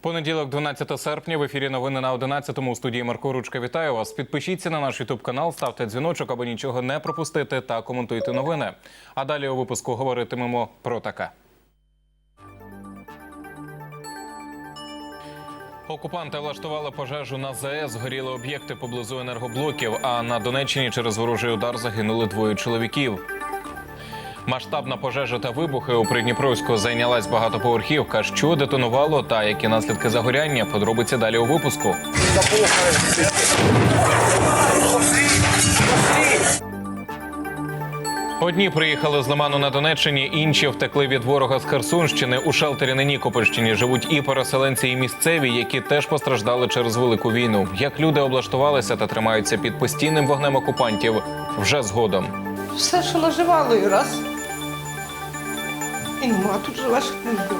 Понеділок, 12 серпня, в ефірі новини на 11-му у студії Марко Ручка. Вітаю вас. Підпишіться на наш Ютуб канал, ставте дзвіночок, аби нічого не пропустити та коментуйте новини. А далі у випуску говоритимемо про таке. Окупанти влаштували пожежу на ЗАЕС, горіли об'єкти поблизу енергоблоків. А на Донеччині через ворожий удар загинули двоє чоловіків. Масштабна пожежа та вибухи у Придніпровську зайнялась багатоповерхівка. Що детонувало та які наслідки загоряння? Подробиці далі у випуску. Одні приїхали з Лиману на Донеччині, інші втекли від ворога з Херсонщини. У шелтері на Нікопольщині живуть і переселенці, і місцеві, які теж постраждали через велику війну. Як люди облаштувалися та тримаються під постійним вогнем окупантів вже згодом. Все, що наживало і раз. І нема, тут живеш хтось.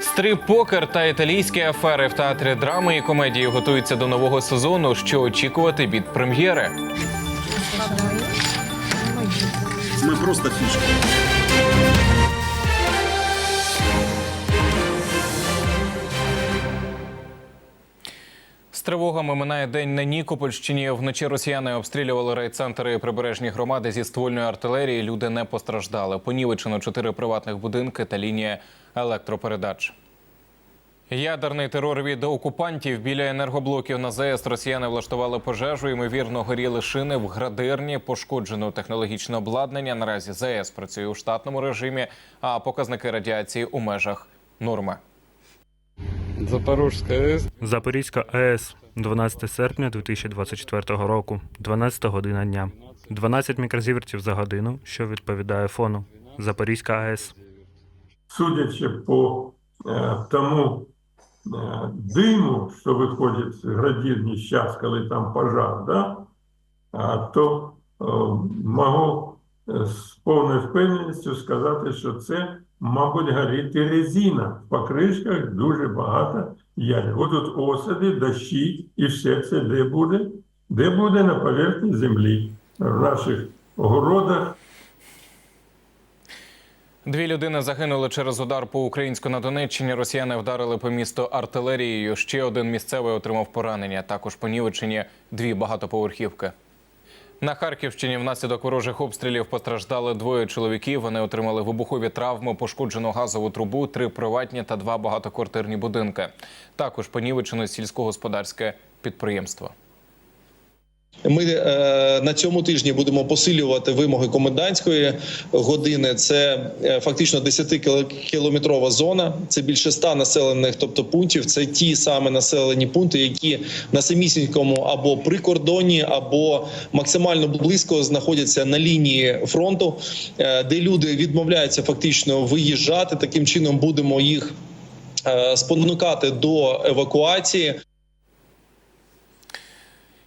Стрип-покер та італійські афери в театрі драми і комедії готуються до нового сезону. Що очікувати від прем'єри? Ми просто фишки. З тривогами минає день на Нікопольщині. Вночі росіяни обстрілювали райцентри і прибережні громади зі ствольної артилерії. Люди не постраждали. Понівечено чотири приватних будинки та лінія електропередач. Ядерний терор від окупантів біля енергоблоків на ЗАЕС росіяни влаштували пожежу. Ймовірно, горіли шини в градирні, пошкоджено технологічне обладнання. Наразі ЗАЕС працює у штатному режимі, а показники радіації у межах норми. Запорожська АЕС. Запорізька АЕС, 12 серпня 2024 року, 12 година дня. 12 мікрозівертів за годину, що відповідає фону. Запорізька АЕС. судячи по е, тому е, диму, що виходить з градірні час, коли там пожар, да, а, то е, можу з повною впевненістю сказати, що це, мабуть, горить резина. В покришках дуже багато ядер. Будуть осади, дощі, і все це де буде? Де буде на поверхні землі, в наших городах, Дві людини загинули через удар по українську на Донеччині. Росіяни вдарили по місту артилерією. Ще один місцевий отримав поранення. Також понівечені дві багатоповерхівки. На Харківщині внаслідок ворожих обстрілів постраждали двоє чоловіків. Вони отримали вибухові травми, пошкоджену газову трубу, три приватні та два багатоквартирні будинки. Також понівечено сільськогосподарське підприємство. Ми е, на цьому тижні будемо посилювати вимоги комендантської години. Це е, фактично 10-кілометрова зона. Це більше 100 населених, тобто пунктів. Це ті саме населені пункти, які на самісінькому або прикордоні, або максимально близько знаходяться на лінії фронту, е, де люди відмовляються фактично виїжджати. Таким чином будемо їх е, спонукати до евакуації.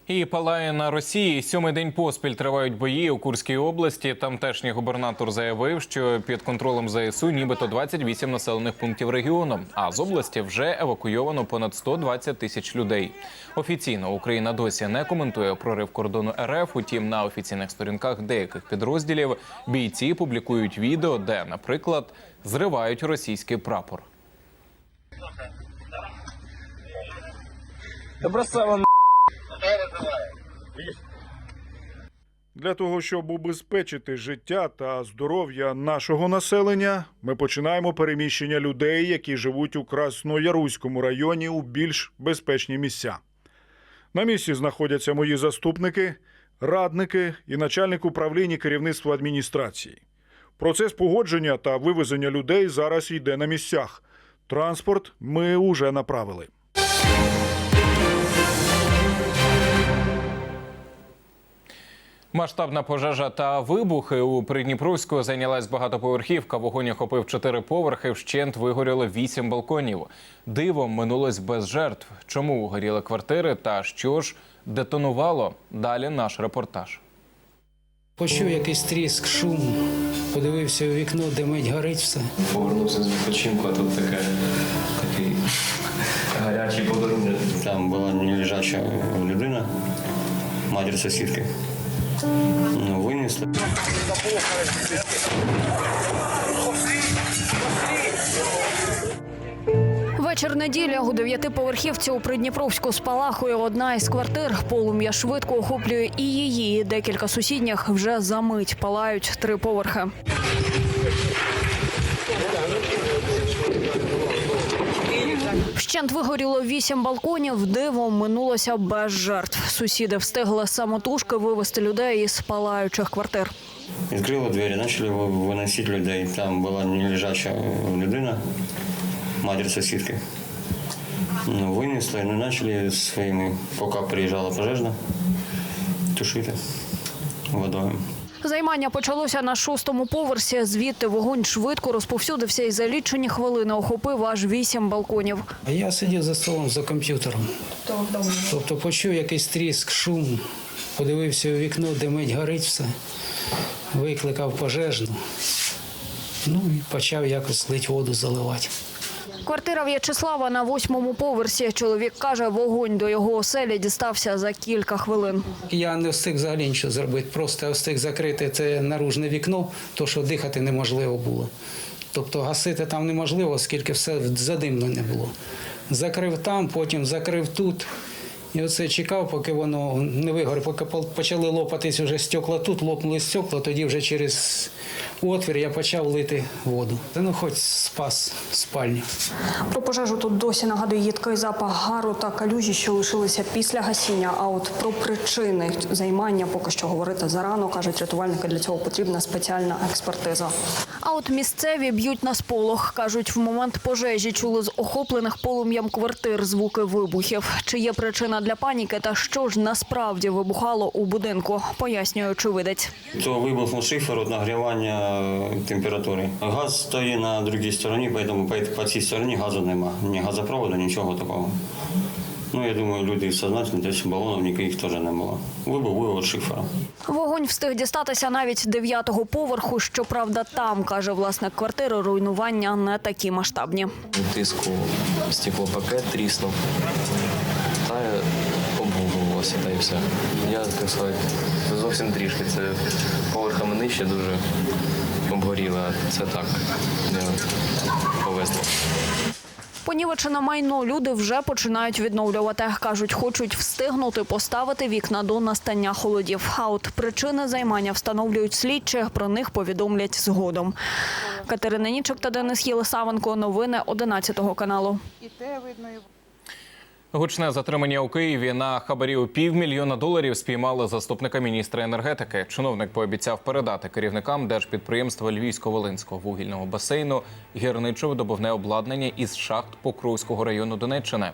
І палає на Росії. Сьомий день поспіль тривають бої у Курській області. Тамтешній губернатор заявив, що під контролем ЗСУ нібито 28 населених пунктів регіону. А з області вже евакуйовано понад 120 тисяч людей. Офіційно Україна досі не коментує прорив кордону РФ. Утім, на офіційних сторінках деяких підрозділів бійці публікують відео, де, наприклад, зривають російський прапор. Для того, щоб убезпечити життя та здоров'я нашого населення, ми починаємо переміщення людей, які живуть у Краснояруському районі, у більш безпечні місця. На місці знаходяться мої заступники, радники і начальник управління керівництва адміністрації. Процес погодження та вивезення людей зараз йде на місцях. Транспорт ми уже направили. Масштабна пожежа та вибухи у Придніпровську зайнялась багатоповерхівка. Вогонь охопив чотири поверхи. Вщент вигоріло вісім балконів. Дивом минулось без жертв. Чому горіли квартири та що ж детонувало? Далі наш репортаж. Почув якийсь тріск, шум, подивився у вікно, димить, горить все. Повернувся з відпочинку, а тут таке, такий гарячий подарунок. Там була нележача людина, матір сусідки. Ну, винесли. Вечір неділі у дев'ятиповерхівці у Придніпровську спалахує одна із квартир. Полум'я швидко охоплює і її. Декілька сусідніх вже за мить палають три поверхи. Вщент вигоріло вісім балконів. Дивом минулося без жертв. Сусіди встигли самотужки вивести людей із палаючих квартир. Відкрили двері, почали ви- виносити людей. Там була нележача людина, матір сусідки. Ну, винесли, ну, почали своїми, поки приїжджала пожежна, тушити водою. Займання почалося на шостому поверсі. Звідти вогонь швидко розповсюдився і за лічені хвилини охопив аж вісім балконів. Я сидів за столом за комп'ютером. Тобто почув якийсь тріск, шум, подивився у вікно, димить, горить все. Викликав пожежну. Ну і почав якось лить воду заливати. Квартира В'ячеслава на восьмому поверсі. Чоловік каже, вогонь до його оселі дістався за кілька хвилин. Я не встиг взагалі нічого зробити, просто встиг закрити це наружне вікно, то що дихати неможливо було. Тобто гасити там неможливо, оскільки все задимно не було. Закрив там, потім закрив тут. І оце чекав, поки воно не вигоре, поки почали лопатись вже стекла тут, лопнули стекла, тоді вже через отвір я почав лити воду. Та ну хоч спас спальню. Про пожежу тут досі нагадує їдкий запах гару та калюжі, що лишилися після гасіння. А от про причини займання поки що говорити зарано, кажуть рятувальники. Для цього потрібна спеціальна експертиза. А от місцеві б'ють на сполох. кажуть, в момент пожежі чули з охоплених полум'ям квартир звуки вибухів. Чи є причина для паніки та що ж насправді вибухало у будинку, пояснює очевидець. То вибухнув шифер від нагрівання температури. Газ стоїть на другій стороні, тому по, цій стороні газу нема. Ні газопроводу, нічого такого. Ну, я думаю, люди сознательні, десь балонів ніяких теж не було. Вибух був від шифера. Вогонь встиг дістатися навіть дев'ятого поверху. Щоправда, там каже власник квартири, руйнування не такі масштабні. Тиску стеклопакет тріснув. Та й та й все. Я, так сказати, зовсім трішки. Це поверхами нижче дуже обгоріло, це так. Не повезло. Понівечене майно люди вже починають відновлювати. кажуть, хочуть встигнути поставити вікна до настання холодів. А от причини займання встановлюють слідчі. Про них повідомлять згодом. Катерина Нічок та Денис Єлисавенко. Новини 11 каналу. Гучне затримання у Києві на хабарі у півмільйона доларів спіймали заступника міністра енергетики. Чиновник пообіцяв передати керівникам держпідприємства Львівсько-Волинського вугільного басейну гірничо-видобувне обладнання із шахт Покровського району Донеччини.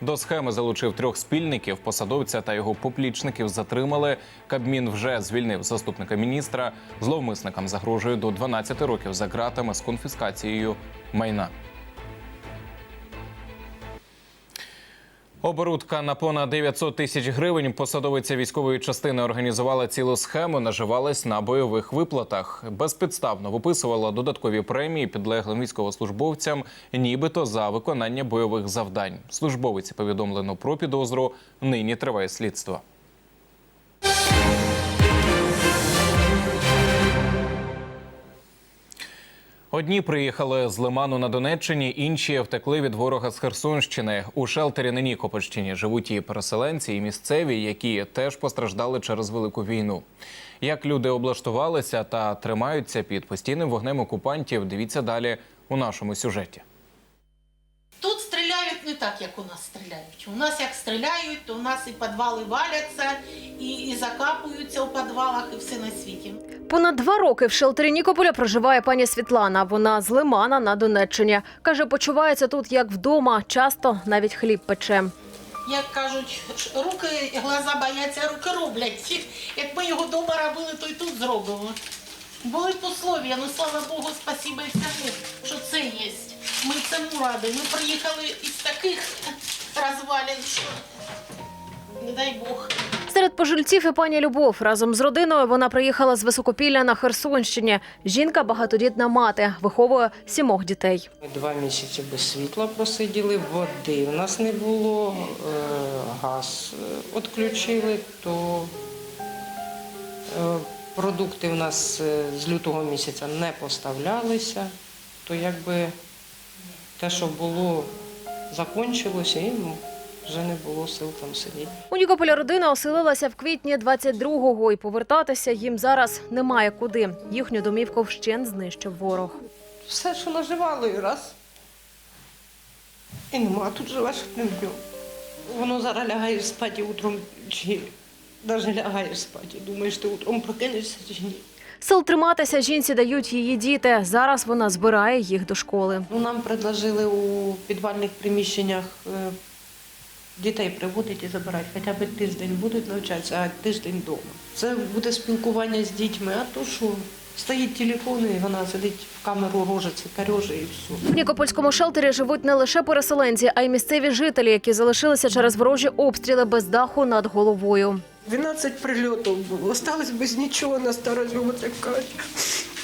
До схеми залучив трьох спільників. Посадовця та його поплічників затримали. Кабмін вже звільнив заступника міністра. Зловмисникам загрожує до 12 років за ґратами з конфіскацією майна. Оборудка на понад 900 тисяч гривень. Посадовиця військової частини організувала цілу схему, наживалась на бойових виплатах. Безпідставно виписувала додаткові премії підлеглим військовослужбовцям, нібито за виконання бойових завдань. Службовиці повідомлено про підозру. Нині триває слідство. Одні приїхали з Лиману на Донеччині, інші втекли від ворога з Херсонщини. У шелтері на Нікопольщині живуть і переселенці, і місцеві, які теж постраждали через велику війну. Як люди облаштувалися та тримаються під постійним вогнем окупантів, дивіться далі у нашому сюжеті. Стріляють не так, як у нас стріляють. У нас як стріляють, то у нас і підвали валяться, і, і закапуються у підвалах, і все на світі. Понад два роки в шелтері Нікополя проживає пані Світлана. Вона з Лимана на Донеччині. Каже, почувається тут як вдома, часто навіть хліб пече. Як кажуть, руки, глаза бояться, руки роблять. Як ми його вдома робили, то й тут зробимо. Були послов'я, ну слава Богу, спасіба і всьому, що це є. Ми цьому раді. Ми приїхали із таких розвалин, що не дай Бог. Серед пожильців і пані Любов разом з родиною вона приїхала з Високопілля на Херсонщині. Жінка багатодітна мати, виховує сімох дітей. Ми два місяці без світла просиділи, води в нас не було, е, газ е, відключили, то е, продукти в нас е, з лютого місяця не поставлялися, то якби те, що було, закінчилося і ну, вже не було сил там сидіти. У Нікополя родина оселилася в квітні 22-го і повертатися їм зараз немає куди. Їхню домівку вщент знищив ворог. Все, що наживали, раз. І нема, тут живеш одним днем. Воно зараз лягаєш спати утром, чи навіть лягаєш спати. Думаєш, ти утром прокинешся чи ні. Сил триматися жінці дають її діти. Зараз вона збирає їх до школи. Ну, нам предложили у підвальних приміщеннях е, дітей приводити і забирати. Хоча б тиждень будуть навчатися, а тиждень вдома. Це буде спілкування з дітьми, а то що? Стоїть телефон і вона сидить в камеру рожиться, карьоже і все. В Нікопольському шелтері живуть не лише переселенці, а й місцеві жителі, які залишилися через ворожі обстріли без даху над головою. 12 прильотів було, осталось без нічого на старожу така.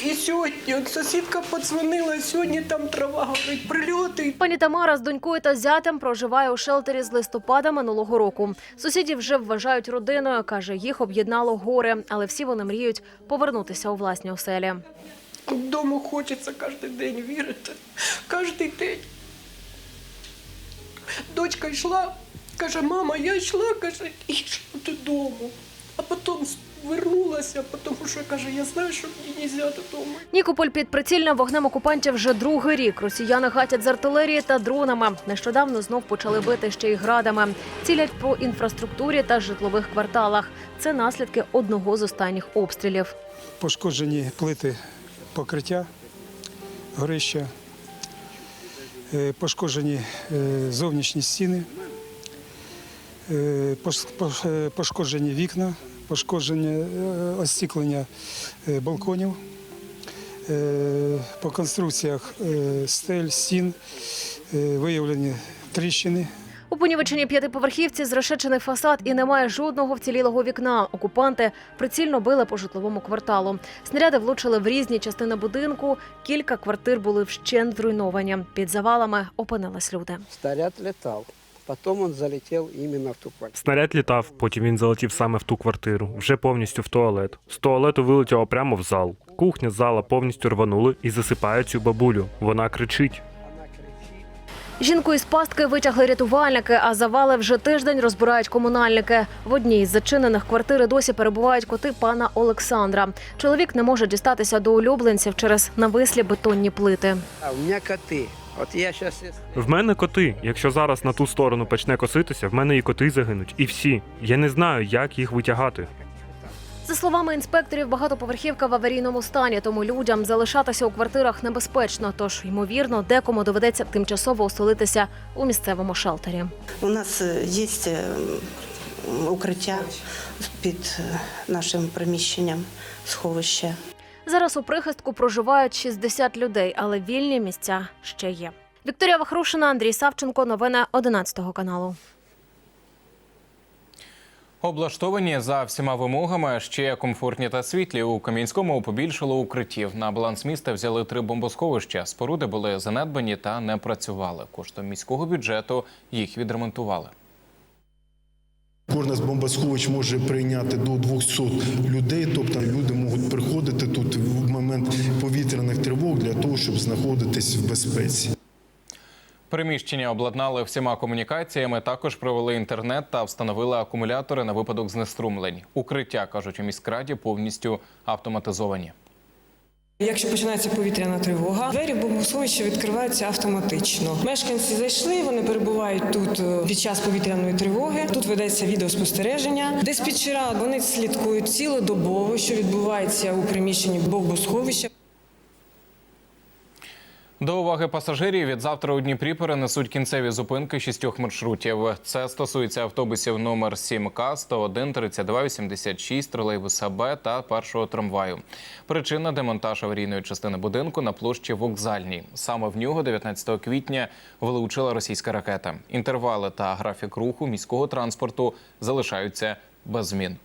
І сьогодні от сусідка подзвонила, сьогодні там трава горить, прильоти. Пані Тамара з донькою та зятем проживає у шелтері з листопада минулого року. Сусідів вже вважають родиною. каже, їх об'єднало горе, але всі вони мріють повернутися у власні оселі. Додому хочеться кожен день вірити. Кожен день. Дочка йшла, каже, мама, я йшла, каже, і йшла додому. А потім вернулася, тому що каже, я знаю, що мені не можна додому. Нікополь під прицільним вогнем окупантів вже другий рік. Росіяни гатять з артилерії та дронами. Нещодавно знов почали бити ще й градами. Цілять по інфраструктурі та житлових кварталах. Це наслідки одного з останніх обстрілів. пошкоджені плити покриття горища, е, пошкоджені е, зовнішні стіни, пошкоджені вікна, пошкоджені е, остіклення е, балконів. Е, По конструкціях е, стель, стін е, виявлені тріщини. У понівеченій п'ятиповерхівці зрешечений фасад і немає жодного вцілілого вікна. Окупанти прицільно били по житловому кварталу. Снаряди влучили в різні частини будинку. Кілька квартир були вщент зруйновані. Під завалами опинились люди. Снаряд летал. Потом он залетел именно в ту квартиру. Снаряд літав, потім він залетів саме в ту квартиру, вже повністю в туалет. З туалету вилетіло прямо в зал. Кухня зала повністю рванули і засипають цю бабулю. Вона кричить. Жінку із пастки витягли рятувальники, а завали вже тиждень розбирають комунальники. В одній із зачинених квартир досі перебувають коти пана Олександра. Чоловік не може дістатися до улюбленців через навислі бетонні плити. А у меня коты. Вот я сейчас... В мене коти. Якщо зараз на ту сторону почне коситися, в мене і коти загинуть. І всі. Я не знаю, як їх витягати. За словами інспекторів, багатоповерхівка в аварійному стані, тому людям залишатися у квартирах небезпечно. Тож, ймовірно, декому доведеться тимчасово оселитися у місцевому шелтері. У нас е, є е, укриття під е, нашим приміщенням сховище. Зараз у прихистку проживають 60 людей, але вільні місця ще є. Вікторія Вахрушина, Андрій Савченко. Новини 11 каналу. Облаштовані за всіма вимогами ще комфортні та світлі. У Кам'янському побільшало укриттів. На баланс міста взяли три бомбосховища. Споруди були занедбані та не працювали. Коштом міського бюджету їх відремонтували. Кожне з бомбосховищ може прийняти до 200 людей, тобто люди можуть приходити тут в момент повітряних тривог для того, щоб знаходитись в безпеці. Приміщення обладнали всіма комунікаціями. Також провели інтернет та встановили акумулятори на випадок знеструмлень. Укриття кажуть у міськраді повністю автоматизовані. Якщо починається повітряна тривога, двері бомбосховища відкриваються автоматично. Мешканці зайшли, вони перебувають тут е, під час повітряної тривоги. Тут ведеться відеоспостереження. Диспетчера вони слідкують цілодобово, що відбувається у приміщенні бомбосховища. До уваги пасажирів від завтра у Дніпрі перенесуть кінцеві зупинки шістьох маршрутів. Це стосується автобусів номер 7К, 101, 32, 86, тролейбуса Б та першого трамваю. Причина демонтаж аварійної частини будинку на площі Вокзальній. Саме в нього 19 квітня влучила російська ракета. Інтервали та графік руху міського транспорту залишаються без змін.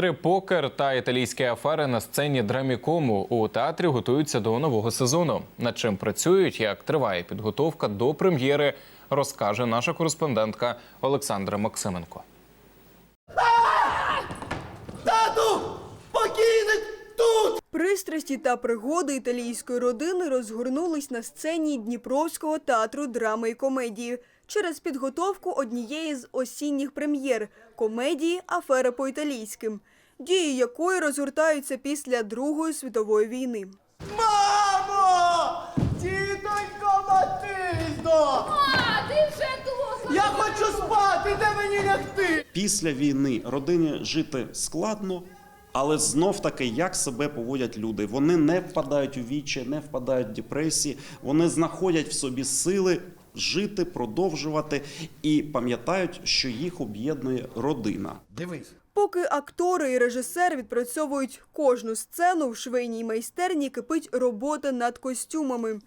Стрип-покер та італійські афери на сцені драмікому у театрі готуються до нового сезону. Над чим працюють, як триває підготовка до прем'єри, розкаже наша кореспондентка Олександра Максименко. Тату! Покинуть тут! Пристрасті та пригоди італійської родини розгорнулись на сцені Дніпровського театру драми і комедії через підготовку однієї з осінніх прем'єр комедії Афера по італійським, дії якої розгортаються після Другої світової війни. Мамо! Тітонько Матильдо! А, ти вже тут! Я хочу спати, де мені лягти? Після війни родині жити складно, але знов таки, як себе поводять люди. Вони не впадають у вічі, не впадають в депресії, вони знаходять в собі сили жити, продовжувати і пам'ятають, що їх об'єднує родина. Дивись. Поки актори і режисер відпрацьовують кожну сцену в швейній майстерні, кипить робота над костюмами.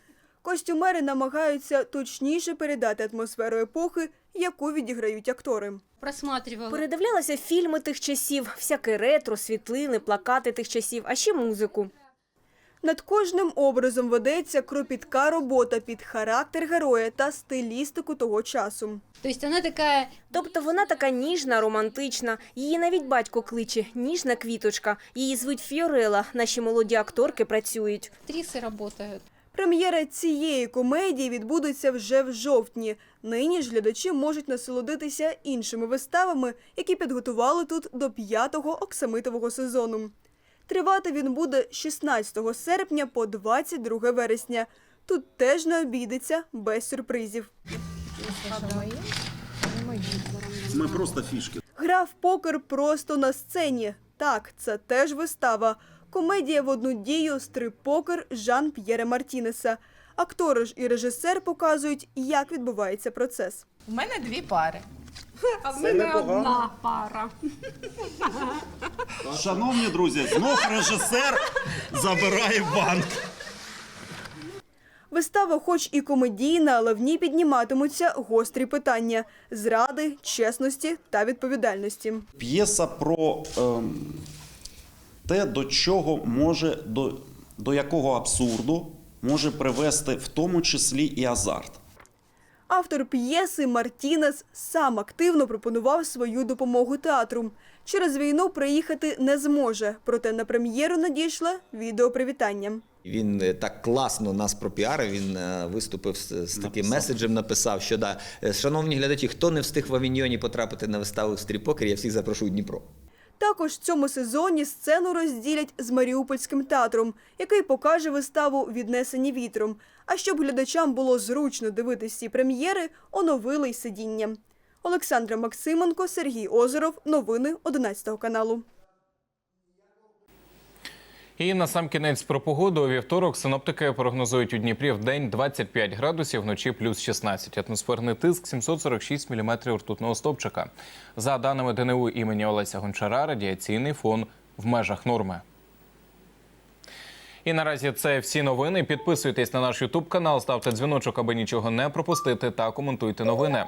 Костюмери намагаються точніше передати атмосферу епохи, яку відіграють актори. Просматривала. Передивлялася фільми тих часів, всяке ретро, світлини, плакати тих часів, а ще музику. Над кожним образом ведеться кропітка робота під характер героя та стилістику того часу. Тобто вона така, тобто вона така ніжна, романтична. Її навіть батько кличе ніжна квіточка. Її звуть Фіорела. Наші молоді акторки працюють. Актриси працюють. Прем'єра цієї комедії відбудеться вже в жовтні. Нині ж глядачі можуть насолодитися іншими виставами, які підготували тут до п'ятого оксамитового сезону. Тривати він буде 16 серпня по 22 вересня. Тут теж не обійдеться без сюрпризів. Мы просто фишки. Гра в покер просто на сцені. Так, це теж вистава. Комедія в одну дію стрип-покер Жан П'єре Мартінеса. Актори ж і режисер показують, як відбувається процес. У мене дві пари. А в мене непогано. одна пара. Шановні друзі, знов режисер забирає банк. Вистава, хоч і комедійна, але в ній підніматимуться гострі питання зради, чесності та відповідальності. П'єса про ем, те, до чого може, до, до якого абсурду може привести в тому числі і азарт. Автор п'єси Мартінес сам активно пропонував свою допомогу театру. Через війну приїхати не зможе, проте на прем'єру надійшла відеопривітання. Він е, так класно нас пропіарив. Він е, виступив з, з таким меседжем, написав, що да, е, шановні глядачі, хто не встиг в Авіньйоні потрапити на виставу в стріпокер, я всіх запрошую в Дніпро. Також в цьому сезоні сцену розділять з Маріупольським театром, який покаже виставу Віднесені вітром. А щоб глядачам було зручно дивитися ці прем'єри, оновили й сидіння. Олександра Максименко, Сергій Озеров. Новини 11 каналу. І на сам кінець про погоду у вівторок синоптики прогнозують у Дніпрі в день 25 градусів, вночі плюс 16. Атмосферний тиск 746 мм ртутного стовпчика. За даними ДНУ імені Олеся Гончара, радіаційний фон в межах норми. І наразі це всі новини. Підписуйтесь на наш Ютуб канал, ставте дзвіночок, аби нічого не пропустити, та коментуйте новини.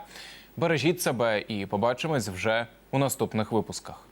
Бережіть себе і побачимось вже у наступних випусках.